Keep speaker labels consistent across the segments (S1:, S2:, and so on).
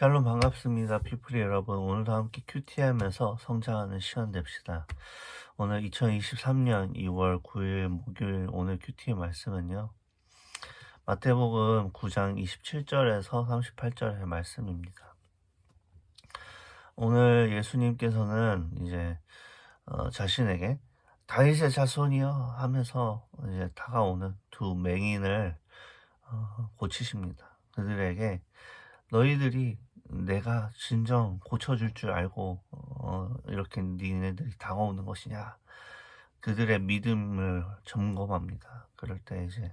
S1: 샬롬 반갑습니다. 피플이 여러분. 오늘도 함께 큐티하면서 성장하는 시간 됩시다. 오늘 2023년 2월 9일 목요일 오늘 큐티의 말씀은요. 마태복음 9장 27절에서 38절의 말씀입니다. 오늘 예수님께서는 이제 어, 자신에게 다윗의 자손이여 하면서 이제 다가오는 두 맹인을 어, 고치십니다. 그들에게 너희들이 내가 진정 고쳐줄 줄 알고 어, 이렇게 니네들이 다가오는 것이냐 그들의 믿음을 점검합니다. 그럴 때 이제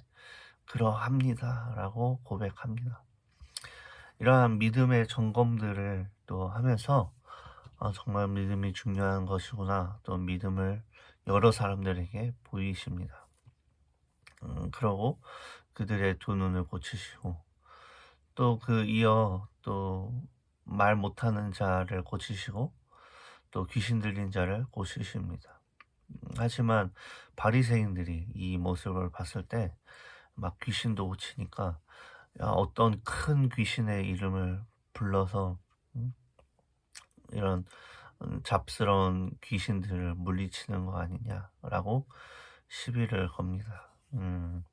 S1: 그러합니다라고 고백합니다. 이러한 믿음의 점검들을 또 하면서 어, 정말 믿음이 중요한 것이구나 또 믿음을 여러 사람들에게 보이십니다. 음, 그러고 그들의 두 눈을 고치시고 또 그 이어 또 말 못하는 자를 고치시고 또 귀신 들린 자를 고치십니다. 음, 하지만 바리새인들이 이 모습을 봤을 때 막 귀신도 고치니까 야, 어떤 큰 귀신의 이름을 불러서 음, 이런 음, 잡스러운 귀신들을 물리치는 거 아니냐라고 시비를 겁니다. 음.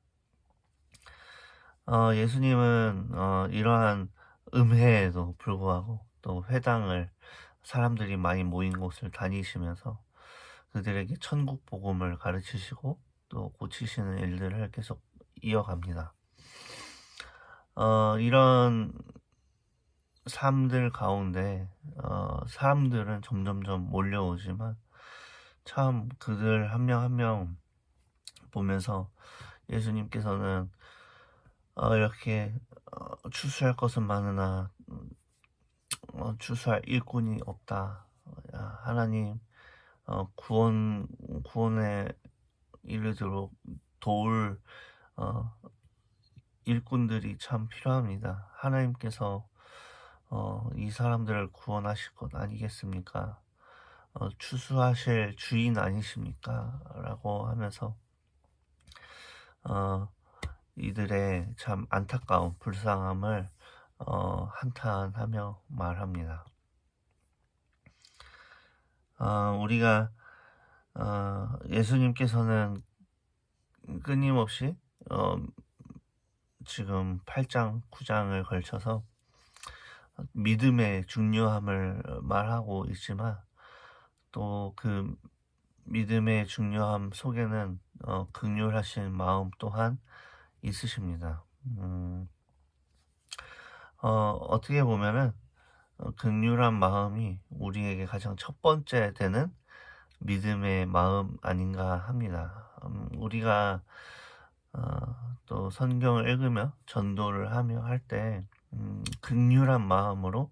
S1: 어, 예수님은 어, 이러한 음해에도 불구하고 또 회당을 사람들이 많이 모인 곳을 다니시면서 그들에게 천국 복음을 가르치시고 또 고치시는 일들을 계속 이어갑니다. 어, 이런 삶들 가운데 어, 사람들은 점점점 몰려오지만 참 그들 한 명 한명 보면서 예수님께서는 어, 이렇게 어, 추수할 것은 많으나 음, 어, 추수할 일꾼이 없다. 야, 하나님 어, 구원 구원에 이르도록 도울 어, 일꾼들이 참 필요합니다. 하나님께서 어, 이 사람들을 구원하실 것 아니겠습니까? 어, 추수하실 주인 아니십니까? 라고 하면서 어, 이들의 참 안타까운 불쌍함을 어, 한탄하며 말합니다. 어, 우리가 어, 예수님께서는 끊임없이 어, 지금 8장, 9장을 걸쳐서 믿음의 중요함을 말하고 있지만 또 그 믿음의 중요함 속에는 어, 극률하신 마음 또한 있으십니다. 음, 어, 어떻게 보면은 어, 극률한 마음이 우리에게 가장 첫 번째 되는 믿음의 마음 아닌가 합니다. 음, 우리가 어, 또 성경을 읽으며 전도를 하며 할때 음, 극률한 마음으로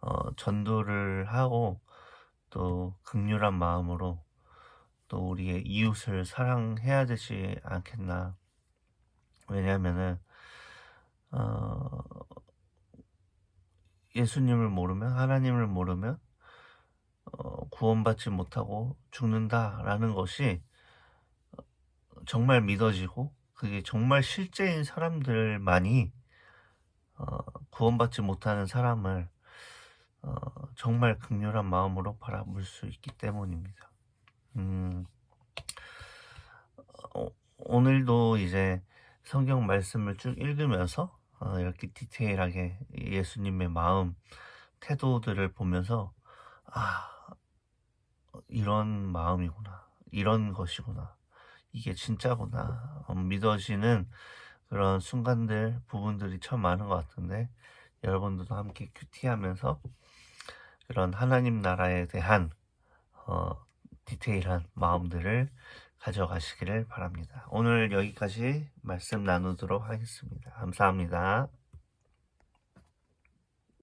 S1: 어, 전도를 하고 또 극률한 마음으로 또 우리의 이웃을 사랑해야 되지 않겠나. 왜냐하면은 어, 예수님을 모르면 하나님을 모르면 어, 구원받지 못하고 죽는다라는 것이 정말 믿어지고 그게 정말 실제인 사람들만이 어, 구원받지 못하는 사람을 어, 정말 극렬한 마음으로 바라볼 수 있기 때문입니다. 음, 어, 오늘도 이제 성경 말씀을 쭉 읽으면서 어, 이렇게 디테일하게 예수님의 마음, 태도들을 보면서 아 이런 마음이구나, 이런 것이구나, 이게 진짜구나. 어, 믿어지는 그런 순간들, 부분들이 참 많은 것 같은데 여러분들도 함께 큐티하면서 그런 하나님 나라에 대한 어, 디테일한 마음들을 가져가시기를 바랍니다. 오늘 여기까지 말씀 나누도록 하겠습니다. 감사합니다.